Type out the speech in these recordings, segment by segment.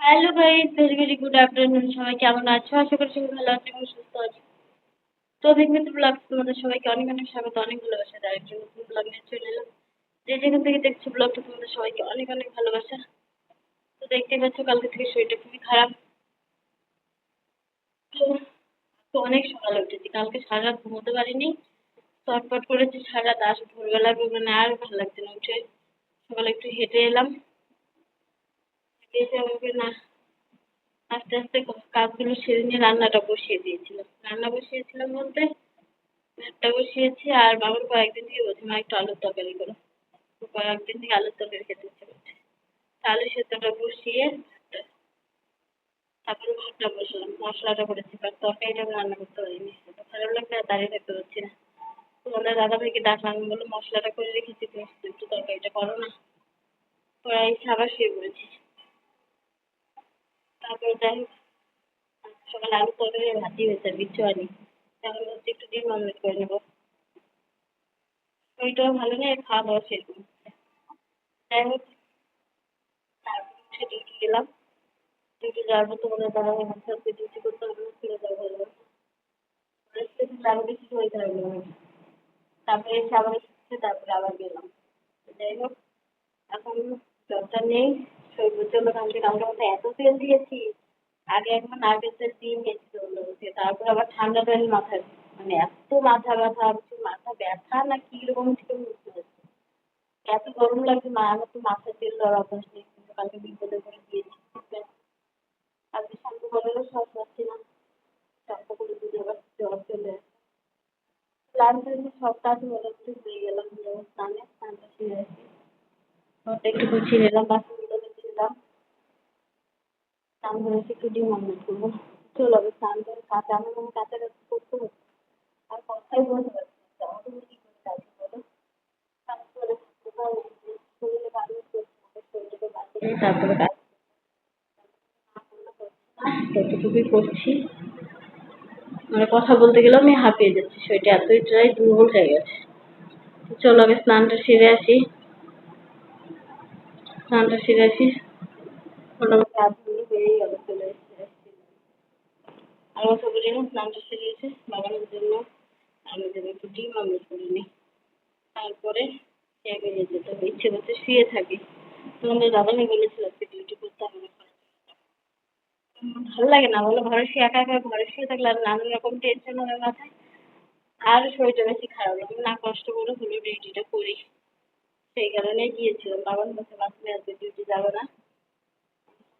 Hello guys very very good afternoon সবাই কেমন আছো? আশা করি সবাই ভালো আছো এবং সুস্থ আছো। তো দেখবে তো ব্লগ তোমাদের সবাইকে অনেক অনেক স্বাগত, অনেক ভালোবাসা। তার একজন নতুন ব্লগ নিয়ে চলে এলাম। যে যেখান থেকে দেখছ ব্লগটা তোমাদের সবাইকে অনেক অনেক ভালোবাসা। তো দেখতে পাচ্ছ কালকে থেকে শরীরটা খুবই খারাপ। তো অনেক সকালে উঠেছি। কালকে সারা রাত ঘুমোতে পারিনি। চটপট করেছি সারা রাত। আসে ভোরবেলা আর ভালো লাগছে না উঠে। সকালে একটু হেঁটে এলাম। এসে আমাকে না আস্তে আস্তে কাজগুলো সেরে নিয়ে রান্নাটা বসিয়ে দিয়েছিলাম। রান্না বসিয়েছিলাম বলতে ভাতটা বসিয়েছি আর বাবার কয়েকদিন থেকে বলছে, মা, একটু আলুর তরকারি করো। কয়েকদিন থেকে আলুর তরকারি খেতে ইচ্ছে করছে। আলু সেদ্ধটা বসিয়ে তারপরে ভাতটা বসালাম। মশলাটা করেছি বাট তরকারিটা রান্না করতে পারিনি। খারাপ লাগছে আর দাঁড়িয়ে থাকতে পারছি না। তোমাদের দাদা ভাইকে ডাকলাম আমি বললাম মশলাটা করে রেখেছি, তুমি একটু তরকারিটা করো না। পরে এসে আবার শুয়ে পড়েছি। তারপরে যাই হোক, সকালে আলু তরকারি ভাতই হয়েছে কিচ্ছু হয়নি। এখন হচ্ছে একটু ডিম অমলেট করে নেব। শরীরটাও ভালো নেই খাওয়া দাওয়া সেরকম। যাই হোক, তারপর উঠে ডিউটি গেলাম। ডিউটি যাওয়ার পর তোমাদের দাদা ভাই ডিউটি করতে হবে চলে যাব আরও বেশি খারাপ লাগবে তারপরে এসে আবার তারপরে আবার গেলাম। যাই হোক, এখন জ্বরটা নেই। প্রচণ্ড কালকে কালকে মতো এত তেল দিয়েছি, আগে একবার নারকেল তেল দিয়ে নিয়েছি তারপর আবার ঠান্ডা তেল মাথায় মানে এত মাথা ব্যথা হচ্ছে মাথা ব্যথা না কি রকম আমি বুঝতে পারছি এত গরম লাগছে, মা, আমার তো মাথায় তেল দেওয়ার অভ্যাস নেই, কিন্তু কালকে বিপদে করে দিয়েছি আজকে শ্যাম্পু করারও সব পাচ্ছি না। শ্যাম্পু করে দিলে আবার জ্বর চলে আসে। স্নান করে সব কাজ মোটামুটি হয়ে গেলাম যেমন স্নানে, স্নানটা সেরে আসি। ঘরটা একটু গুছিয়ে নিলাম গুছিয়ে স্নান এসে একটু ডিম অমলেট করব। চলো আবার স্নান করে কাঁচা আমার মনে কাছাকাছি করতে হচ্ছে আর কথাই বলতে পারছি আমাকে কি করে কাজ বলো? কাজ করে শরীরে ভালো করছে বাঁচিয়ে তারপরে কাজ ততটুকুই করছি মানে কথা বলতে গেলেও আমি হাঁপিয়ে যাচ্ছি, শরীরটা এতটাই দুর্বল হয়ে গেছে। চলো, আগে স্নানটা সেরে আসি। স্নানটা সেরে আসি। মোটামুটি আধ ঘণ্টা হয়েই গেল চলে এসেছি বলি না স্নানটা সেরে এসে বাবানের জন্য। আমি যেন একটু ডিম অমলেট করে নিই। তারপরে বেরিয়ে যেতে হবে, ইচ্ছে করছে শুয়ে থাকি। তোমাদের দাদাভাই বলেছিল, আজকে ডিউটি করতে হবে না ভালো লাগে না, বলো, ঘরে শুয়ে, একা একা ঘরে শুয়ে থাকলে আর নানান রকম টেনশন হবে মাথায়। আর শরীরটা বেশি খারাপ লাগে না কষ্ট করে হলেও ডিউটিটা করি। সেই কারণে গিয়েছিলাম বাবার কাছে বাঁচলে আজকে ডিউটি যাবে না আমি যাব হচ্ছে ডিউটি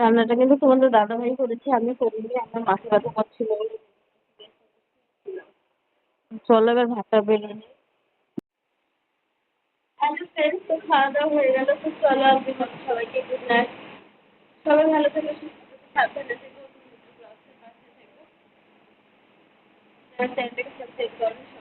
রান্নাটা কিন্তু তোমাদের দাদাভাই করেছে, আমি করিনি, আমার মাথা ব্যথা করছিল। চলো এবার ভাতটা বেড়ে নিই হ্যালো ফ্রেন্ডস তো খাওয়া দাওয়া হয়ে গেল, তো চলো আজকে সবাইকে গুড নাইট সবাই ভালো থেকো, সুস্থ সাবধানে থেকো চ্যানেলটাকে সাবস্ক্রাইব করো।